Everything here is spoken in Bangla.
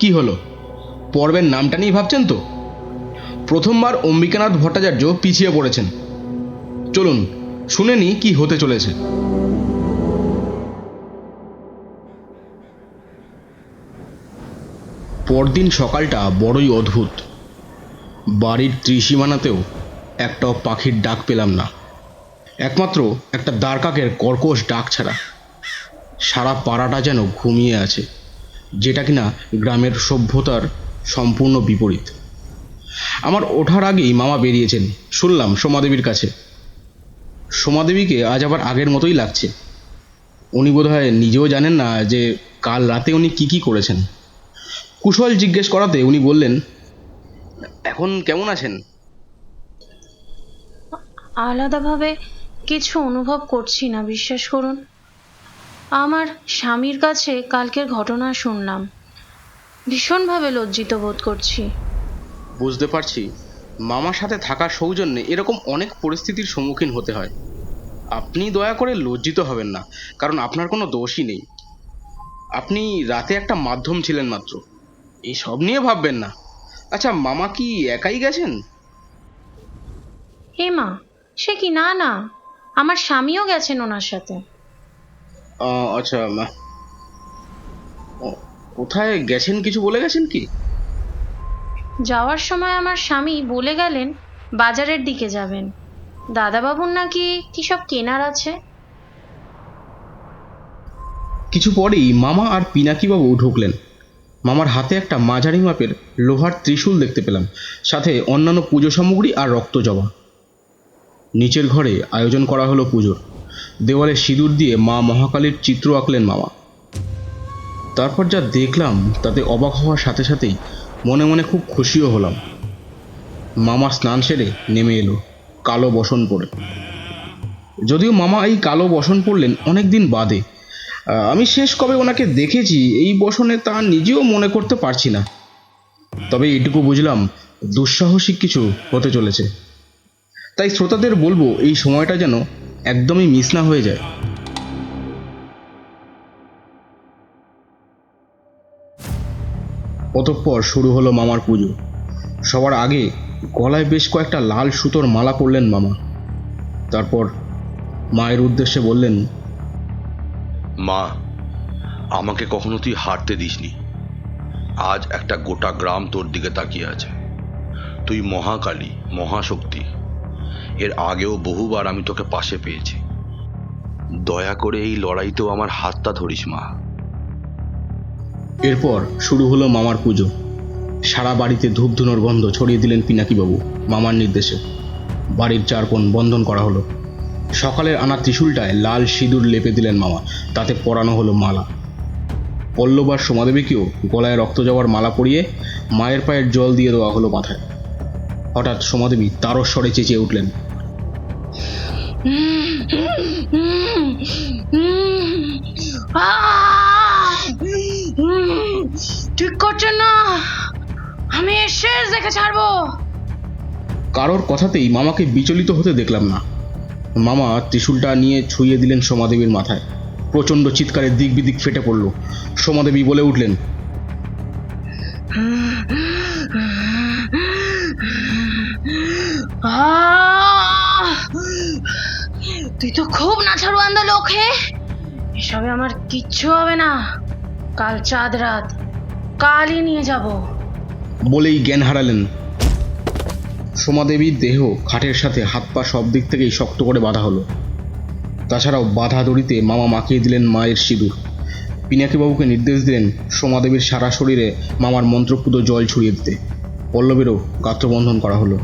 কি হলো? পর্বের নামটা নিয়ে ভাবছেন তো? প্রথমবার অম্বিকানাথ ভট্টাচার্য পিছিয়ে পড়েছেন। চলুন, শুনে নি কি হতে চলেছে। পরদিন সকালটা বড়ই অদ্ভুত। বাড়ির ত্রিসীমানাতেও একটাও পাখির ডাক পেলাম না। একমাত্র একটা দ্বারকাকের কর্কশ ডাক ছাড়া। সারা পাড়াটা যেন ঘুমিয়ে আছে। যেটা কিনা গ্রামের সভ্যতার সম্পূর্ণ বিপরীত। আমার ওঠার আগেই মামা বেরিয়েছেন। শুনলাম সোমাদেবীর কাছে। সোমাদেবীকে আজ আবার আগের মতোই লাগছে। উনি বোধহয় নিজেও জানেন না যে কাল রাতে উনি কি কি করেছেন। কুশল জিজ্ঞেস করাতে উনি বললেন, এখন কেমন আছেন? আলাদাভাবে কিছু অনুভব করছি না, বিশ্বাস করুন। আমার স্বামীর কাছে কালকের ঘটনা শুনলাম। ভীষণভাবে লজ্জিত বোধ করছি। বুঝতে পারছি। মামার সাথে থাকার সৌজন্যে এরকম অনেক পরিস্থিতির সম্মুখীন হতে হয়। আপনি দয়া করে লজ্জিত হবেন না কারণ আপনার কোনো দোষই নেই। আপনি রাতে একটা মাধ্যম ছিলেন মাত্র। এই সব নিয়ে ভাববেন না। আচ্ছা মামা কি একাই গেছেন? হে মা সে কি? না না। আমার স্বামীও গেছেন ওনার সাথে। আচ্ছা মা। কোথায় গেছেন কিছু বলে গেছেন কি? যাওয়ার সময় আমার স্বামী বলে গেলেন বাজারের দিকে যাবেন। দাদাবাবুর নাকি কি সব কেনার আছে? কিছু পরেই মামা আর পিনাকিবাবু ঢুকলেন। মামার হাতে একটা মাঝারি মাপের লোহার ত্রিশূল দেখতে পেলাম সাথে অন্যান্য পুজো সামগ্রী আর রক্ত জবা। নিচের ঘরে আয়োজন করা হলো পুজোর। দেওয়ালে সিঁদুর দিয়ে মা মহাকালীর চিত্র আঁকলেন মামা। তারপর যা দেখলাম, তাতে অবাক হওয়ার সাথে সাথেই মনে মনে খুব খুশিও হলাম। মামা স্নান সেরে নেমে এলো কালো বসন পরে। যদিও মামা এই কালো বসন পরলেন অনেক দিন বাদে আমি শেষ কবে ওনাকে দেখেছি, এই বসনে তা নিজেও মনে করতে পারছি না। তবে এটুকু বুঝলাম দুঃসাহসিক কিছু হতে চলেছে। তাই শ্রোতাদের বলব, এই সময়টা যেন একদমই মিস না হয়ে যায়। অতঃপর শুরু হলো মামার পুজো। সবার আগে গলায় বেশ কয়েকটা লাল সুতোর মালা পরলেন মামা। তারপর মায়ের উদ্দেশ্যে বললেন, মা, আমাকে কখনো তুই হারতে দিসনি। আজ একটা গোটা গ্রাম তোর দিকে তাকিয়ে আছে। তুই মহাকালী, মহাশক্তি এর আগেও বহুবার আমি তোকে পাশে পেয়েছি। দয়া করে এই লড়াইতেও আমার হাতটা ধরিস, মা। এরপর শুরু হলো মামার পুজো। সারা বাড়িতে ধূপধুনোর গন্ধ ছড়িয়ে দিলেন পিনাকিবাবু মামার নির্দেশে। বাড়ির চারকোণ বন্ধন করা হলো। সকালের আনা ত্রিশূলটায় লাল সিঁদুর লেপে দিলেন মামা। তাতে পরানো হলো মালা। পল্লবার সোমাদেবীকেও গলায় রক্ত যাওয়ার মালা পরিয়ে মায়ের পায়ের জল দিয়ে দেওয়া হলো মাথায়। হঠাৎ সোমাদেবী তারস্বরে চেঁচিয়ে উঠলেন। ঠিক করছেন না। আমি শেষ দেখে ছাড়বো। কারোর কথাতেই মামাকে বিচলিত হতে দেখলাম না। মামা ত্রিশূলটা নিয়ে ছুঁয়ে দিলেন সোমাদেবীর মাথায়। প্রচণ্ড চিৎকারে দিক বিদিক ফেটে পড়ল। সোমাদেবী বলে উঠলেন আহ! তুই তো খুব নাছাড়ুয়ান্দা লোক হে। এসবে আমার কিচ্ছু হবে না। কাল চাঁদ রাত, কালই নিয়ে যাব। বলেই জ্ঞান হারালেন। সোমাদেবীর দেহ খাটের সাথে হাত পা সব দিক থেকেই শক্ত করে বাঁধা হলো। তাছাড়াও বাধা দড়িতে মামা মাখিয়ে দিলেন মায়ের সিঁদুর। পিনাকিবাবুকে নির্দেশ দিলেন সোমাদেবীর সারা শরীরে মামার মন্ত্রপুত জল ছড়িয়ে দিতে। পল্লবেরও গাত্রবন্ধন করা হলো।